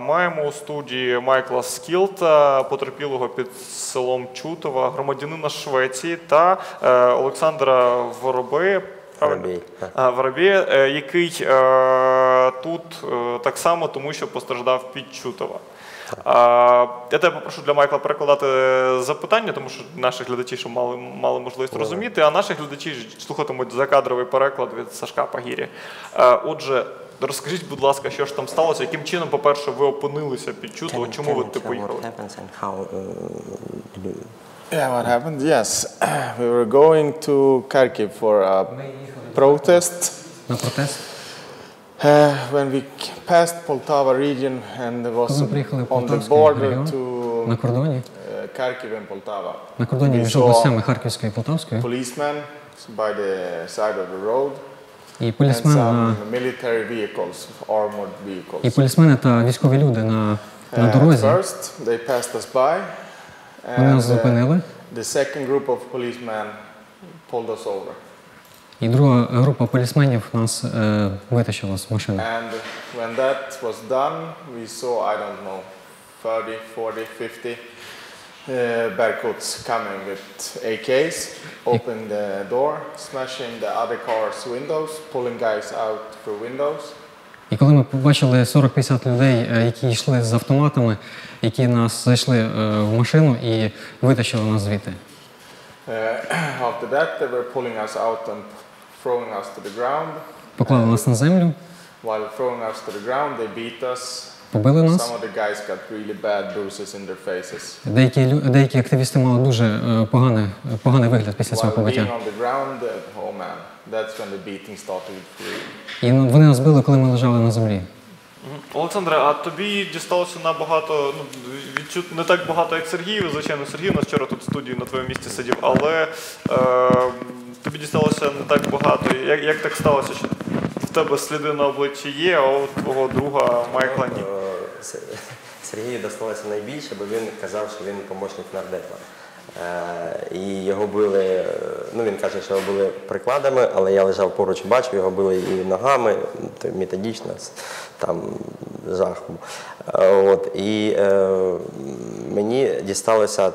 Маємо у студії Майкла Скілта, потерпілого під селом Чутова, громадянина Швеції та е, Олександра Воробея. так. А, е, який е, тут так само, тому що постраждав під Чутова. Я тебе попрошу для Майкла перекладати запитання, тому що наші глядачі ще мали, мали можливість розуміти, а наші глядачі слухатимуть закадровий переклад від Сашка Пагірі. Отже, розкажіть, будь ласка, що ж там сталося, яким чином, по-перше, ви опинилися під Can- чому ви you ти поїхали? Uh, Yeah, what happened? Yes, we were going to Kharkiv for a protest. На протест. Uh, when we passed Poltava region and was on the border to на кордоні, uh, Kharkiv and Poltava, на кордоні між областями Харківської і Полтавської, policemen by the side of the road і and полісмени, на, vehicles, armored vehicles. і полісмени та військові люди на, на Uh, дорозі. first, they passed us by, Вони нас uh, зупинили. the second group of policemen pulled us over. І друга група полісменів нас е, витащила з машини. And when that was done, we saw, I don't know, 30, 40, 50 uh, Berkuts coming with AKs, opening the door, smashing the other car's windows, pulling guys out through windows. І коли ми побачили 40-50 людей, е, які йшли з автоматами, які нас зайшли е, в машину і витащили нас звідти. Uh, after that, they were pulling us out and throwing us to the ground. Поклали нас на землю, While throwing us to the ground, they beat us. Побили нас. Деякі, деякі активісти мали дуже е, поганий, поганий вигляд після цього побиття. on the ground, uh, oh man, that's when the beating started. І ну, вони нас били, коли ми лежали на землі. Олександре, а тобі дісталося набагато, ну, відчут не так багато, як Сергію. Звичайно, Сергій у нас вчора тут в студії на твоєму місці сидів, але е, тобі дісталося не так багато. Як, як так сталося, що в тебе сліди на обличчі є, а у твого друга Майкла ні? Сергію досталося найбільше, бо він казав, що він помічник нардепа. Е, І його били, ну він каже, що його били прикладами, але я лежав поруч, бачив, його били і ногами, то методично, там жах. Е, От, і е, мені дісталося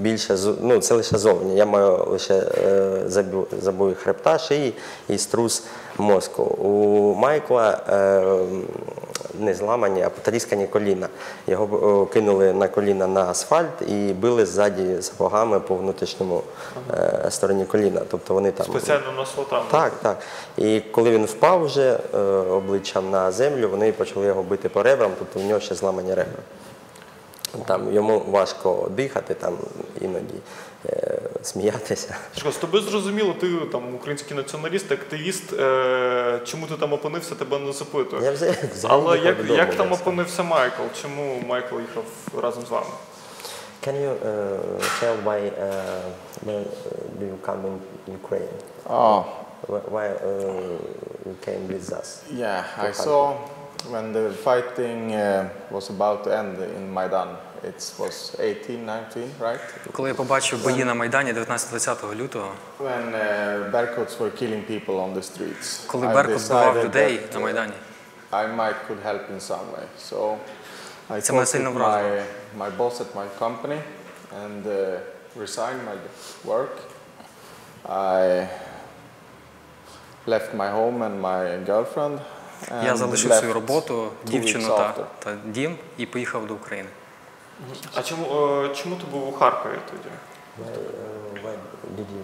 більше, ну це лише зовні. Я маю лише е, забої хребта, шиї і струс мозку. У Майкла е, не зламані, а потріскані коліна. Його е, кинули на коліна на асфальт і били ззаді сапогами по внутрішньому е, стороні коліна. Тобто вони там. Спеціально на травму. Так, так. І коли він впав вже е, обличчям на землю, вони почали його бити по ребрам, тобто в нього ще зламані ребра. Там йому важко дихати, там іноді е, сміятися. Сашко, з тобою зрозуміло, ти там український націоналіст, активіст. Е, чому ти там опинився, тебе не запитую. Я взагалі, взагалі Але як, додому як там опинився Майкл? Чому Майкл їхав разом з вами? Can you uh, tell why uh, when, uh, do you come in Ukraine? Oh, Why, uh, you came with us? yeah, I saw when the fighting uh, was about to end in Maidan. It was 18, 19, right? Коли я побачив бої на Майдані 19-20 лютого, When uh, Berkuts were killing people on the streets. коли I Беркут вбивав decided людей that, на uh, Майдані, I might could help in some way. So I Це мене talked сильно with вразило. my, my boss at my company and uh, resigned my work. I left my home and my girlfriend. я залишив свою роботу, дівчину та, та дім і поїхав до України. А чому, е, чому ти був у Харкові тоді? Why, did you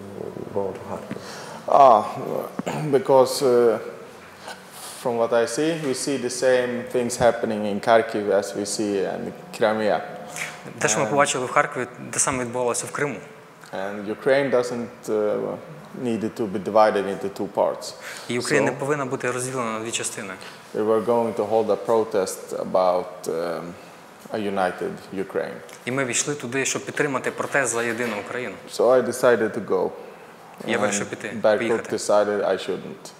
go to Kharkiv? Ah, because uh, from what I see, we see the same things happening in Kharkiv as we see in Crimea. Те, що ми побачили в Харкові, те саме відбувалося в Криму. And Ukraine doesn't uh, need it to be divided into two parts. І Україна не So повинна бути розділена на дві частини. we were going to hold a protest about um, a united Ukraine. І ми війшли туди, щоб підтримати протест за єдину Україну. So I decided to go. Я And вирішив піти, Berkut поїхати. decided I shouldn't.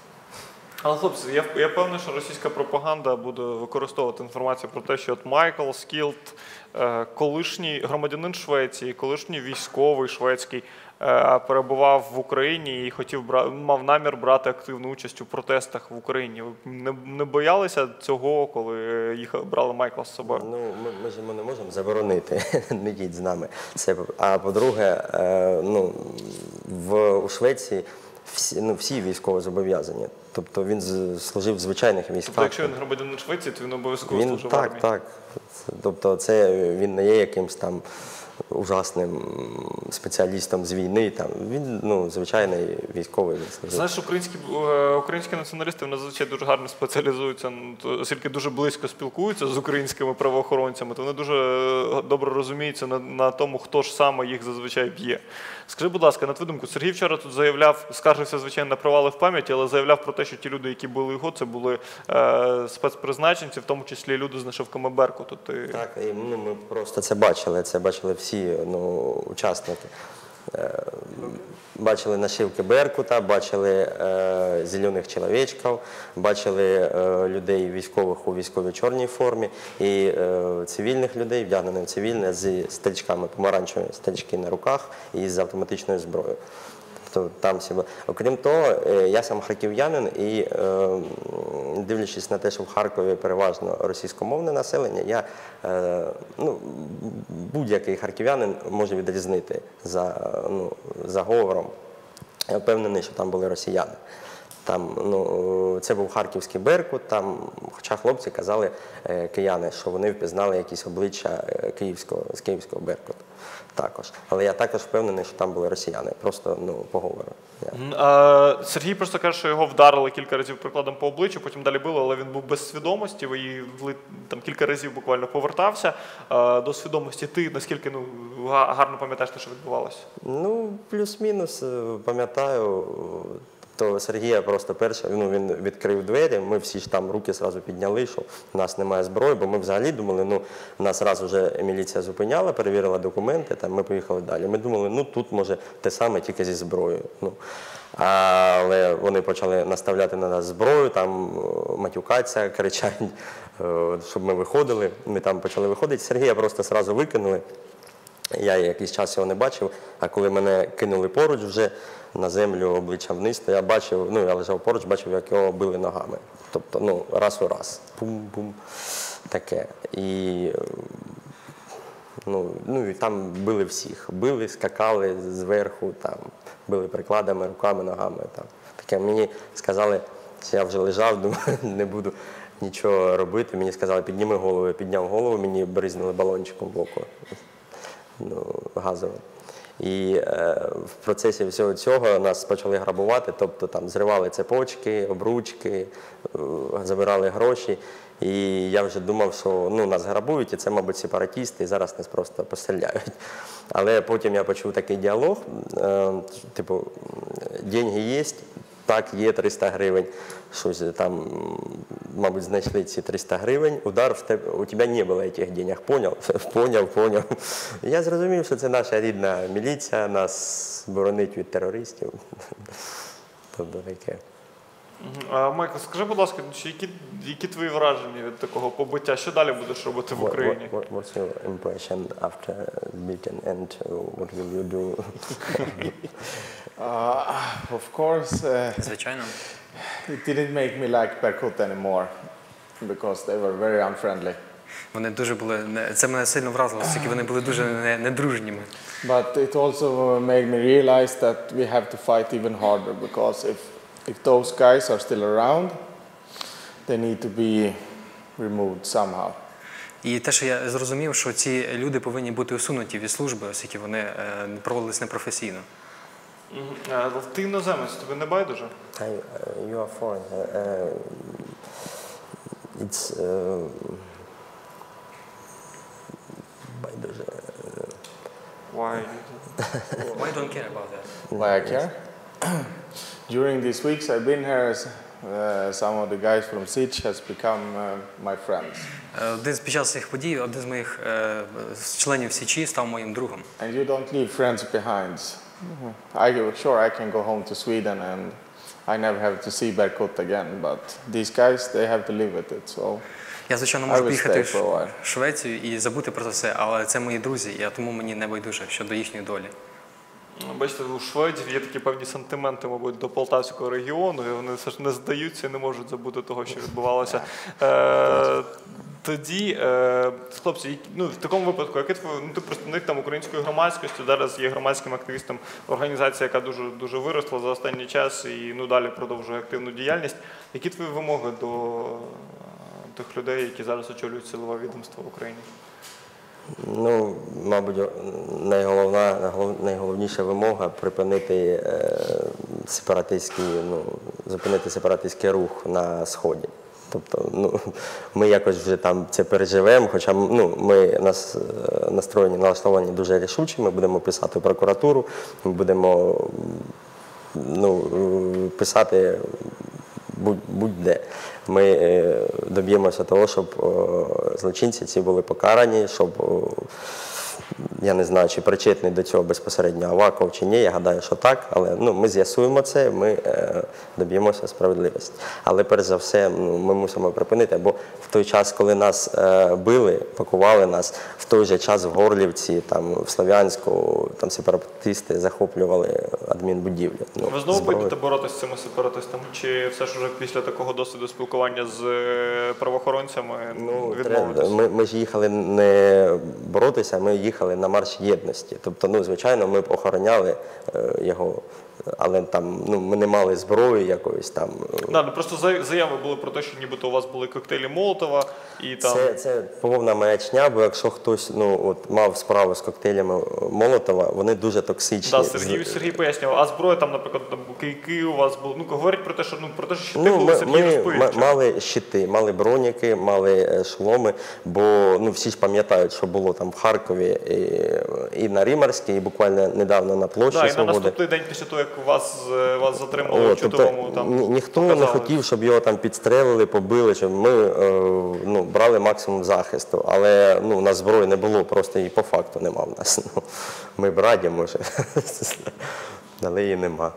Але хлопці, я, я певний, що російська пропаганда буде використовувати інформацію про те, що от Майкл Скілт, е, колишній громадянин Швеції, колишній військовий шведський, е, перебував в Україні і хотів мав намір брати активну участь у протестах в Україні. Не, не боялися цього, коли їхали, брали Майкла з собою? Ну, ми, ми ж йому не можемо заборонити, не їдь з нами. Це, а по-друге, е, ну, в, у Швеції всі, ну, всі військово зобов'язані. Тобто він служив в звичайних Тобто, якщо він громадянин Швеції, то він обов'язково Він служив в так, армії. так. Це- Тобто, це він не є якимсь там ужасним спеціалістом з війни. Там він ну звичайний військовий. Знаєш, українські е, українські націоналісти вони зазвичай дуже гарно спеціалізуються, ну, оскільки дуже близько спілкуються з українськими правоохоронцями, то вони дуже е, добре розуміються на, на тому, хто ж саме їх зазвичай б'є. Скажи, будь ласка, на твою думку, Сергій вчора тут заявляв, скаржився звичайно на провали в пам'яті, але заявляв про те, що ті люди, які були його, це були е, спецпризначенці, в тому числі люди з нашивками Беркуту. Ти Так, і ну, ми просто це бачили. Це бачили всі ну, учасники. Е, Бачили нашивки Беркута, бачили е, зелених чоловічків, бачили е, людей військових у військовій чорній формі і е, цивільних людей, вдягнених в цивільне зі стрічками, помаранчеві стрічки на руках і з автоматичною зброєю. Тобто там всі. Окрім того, е, я сам харків'янин і е, дивлячись на те, що в Харкові переважно російськомовне населення, я е, ну, будь-який харків'янин може відрізнити за, ну, за говором. Я впевнений, що там були росіяни. Там, ну, це був харківський Беркут, там, хоча хлопці казали кияни, що вони впізнали якісь обличчя київського, з київського Беркуту також. Але я також впевнений, що там були росіяни, просто ну, по говору. Я- Сергій просто каже, що його вдарили кілька разів прикладом по обличчю, потім далі били, але він був без свідомості. І там кілька разів буквально повертався до свідомості. Ти наскільки ну га- гарно пам'ятаєш те, що відбувалося? Ну, плюс-мінус, е, пам'ятаю, то Сергія просто перше, ну, він відкрив двері, ми всі ж там руки зразу підняли, що в нас немає зброї, бо ми взагалі думали, ну, нас зразу вже міліція зупиняла, перевірила документи, там, ми поїхали далі. Ми думали, ну тут може те саме, тільки зі зброєю. Ну, але вони почали наставляти на нас зброю, там матюкатися, кричать, е, щоб ми виходили. Ми там почали виходити. Сергія просто зразу викинули. Я якийсь час його не бачив, а коли мене кинули поруч вже на землю обличчям вниз, то я бачив, ну я лежав поруч, бачив, як його били ногами. Тобто, ну, раз у раз. Бум-бум. Таке. І ну, ну і там били всіх. Били, скакали зверху, там, били прикладами, руками, ногами. Там. Таке мені сказали, що я вже лежав, думаю, не буду нічого робити. Мені сказали, підніми голову, я підняв голову, мені бризнули балончиком в око ну, газовим. І е, в процесі всього цього нас почали грабувати, тобто там зривали цепочки, обручки, е, забирали гроші. І я вже думав, що ну, нас грабують, і це, мабуть, сепаратісти, і зараз нас просто постріляють. Але потім я почув такий діалог, е, типу, деньги є, так, є 300 гривень. Щось там, мабуть, знайшли ці 300 гривень. Удар в тебе, у тебе не було цих денег. Поняв? Поняв, поняв. Я зрозумів, що це наша рідна міліція, нас боронить від терористів. Тобто таке. Майкл, скажи, будь ласка, які, які твої враження від такого побиття? Що далі будеш робити в Україні? what- what- What's your impression after beaten and uh, what will you do? Uh, of course, uh, Звичайно. it didn't make me like Berkut anymore because they were very unfriendly. Вони дуже були це мене сильно вразило, оскільки вони були дуже не- недружніми. But it also made me realize that we have to fight even harder because if, if those guys are still around, they need to be removed somehow. І те, що я зрозумів, що ці люди повинні бути усунуті від служби, оскільки вони е, проводились непрофесійно. А, Ти іноземець, тобі не байдуже? I, uh, you are foreign. Uh, uh, it's uh, байдуже. Why? Why don't care about that? Why I care? During these weeks I've been here, uh, some of the guys from Siege has become uh, my friends. Е, Один з під час цих подій, один з моїх е, з членів Січі став моїм другом. And you don't leave friends behind. I sure I can go home to Sweden and I never have to see Berkut again, but these guys they have to live with it. So Я, звичайно, можу поїхати в Швецію і забути про це все, але це мої друзі, і тому мені не байдуже щодо їхньої долі. Бачите, у шведів є такі певні сантименти, мабуть, до полтавського регіону, і вони все ж не здаються і не можуть забути того, що відбувалося. Е, тоді, е, хлопці, ну, в такому випадку, який ну, ти представник там української громадськості, зараз є громадським активістом організація, яка дуже дуже виросла за останній час і ну, далі продовжує активну діяльність. Які твої вимоги до тих людей, які зараз очолюють силове відомство в Україні? Ну, мабуть, найголовна, найголовніша вимога припинити е, сепаратистський, ну, зупинити сепаратистський рух на сході. Тобто, ну, ми якось вже там це переживемо, хоча ну, ми нас е, настроєні, налаштовані дуже рішуче, ми будемо писати прокуратуру, ми будемо ну, писати будь-де. Ми е, доб'ємося того, щоб злочинці ці були покарані, щоб я не знаю, чи причетний до цього безпосередньо Аваков чи ні. Я гадаю, що так, але ну, ми з'ясуємо це, ми е, доб'ємося справедливості. Але перш за все, ну, ми мусимо припинити, бо в той час, коли нас е, били, пакували нас, в той же час в Горлівці, там в Слов'янську, там сепаратисти захоплювали адмінбудівлю. Ну, Ви знову зброю. будете боротися з цими сепаратистами? Чи все ж уже після такого досвіду спілкування з е, правоохоронцями Ну, відмовитися? ми, ми ж їхали не боротися, ми їхали на марш єдності. Тобто, ну, звичайно, ми б охороняли е, його, але там ну, ми не мали зброї якоїсь там. е, Да, ну просто заяви були про те, що нібито у вас були коктейлі Молотова і там. Це, це повна маячня, бо якщо хтось ну, от, мав справу з коктейлями Молотова, вони дуже токсичні. Да, Сергій, Сергій пояснював, а зброя там, наприклад, там кийки у вас були. Ну, говорять про те, що ну про те, що щити Ну, були ми, Сергій ми розповів. ма- мали щити, мали броніки, мали е, шоломи, бо ну, всі ж пам'ятають, що було там в Харкові і, і на Римарській, і буквально недавно на площі Да, і на наступний день після того, як вас, е, вас затримали О, в чудовому тобто, там. ні- ніхто не хотів, щоб його там підстрелили, побили, щоб ми е, ну, брали максимум захисту. Але ну, у нас зброї не було, просто її по факту нема в нас. Ну, ми б раді, може, але її нема.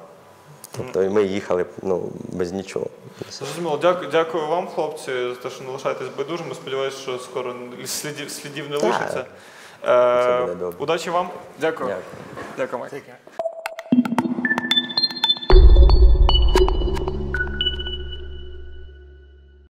Тобто і ми їхали ну, без нічого. Зрозуміло, дякую, дякую вам, хлопці, за те, що не лишаєтесь байдужими. Сподіваюся, що скоро слідів, слідів не лишиться. Е, удачі вам. Дякую. Дякую. Дякую.